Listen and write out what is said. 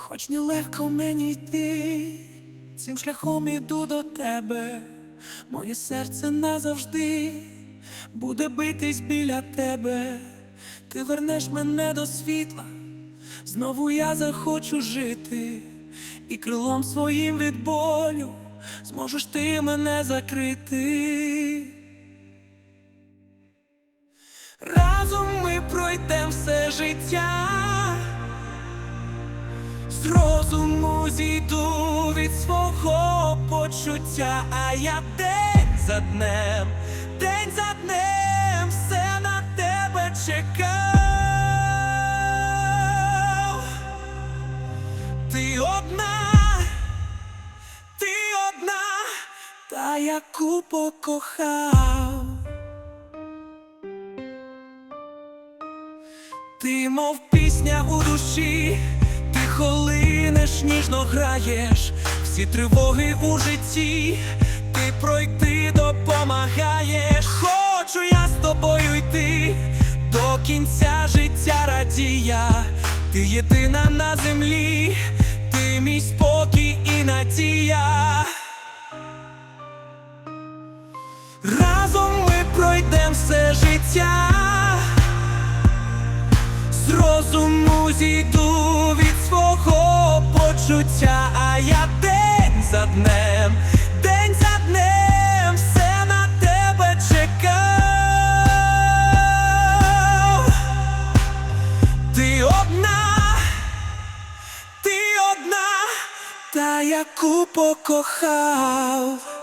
Хоч нелегко мені йти, цим шляхом іду до тебе, моє серце назавжди буде битись біля тебе, ти вернеш мене до світла, знову я захочу жити, і крилом своїм від болю зможеш ти мене закрити. Разом ми пройдем все життя. З розуму зійду від свого почуття, а я день за днем, день за днем все на тебе чекав. Ти одна, ти одна, та яку покохав. Ти, мов пісня у душі, ти ніжно граєш, всі тривоги у житті, ти пройти допомагаєш. Хочу я з тобою йти до кінця життя радія. Ти єдина на землі, ти мій спокій і надія. Разом ми пройдем все життя. З розуму зійду за днем, день за днем все на тебе чекав. Ти одна, ти одна, та яку покохав.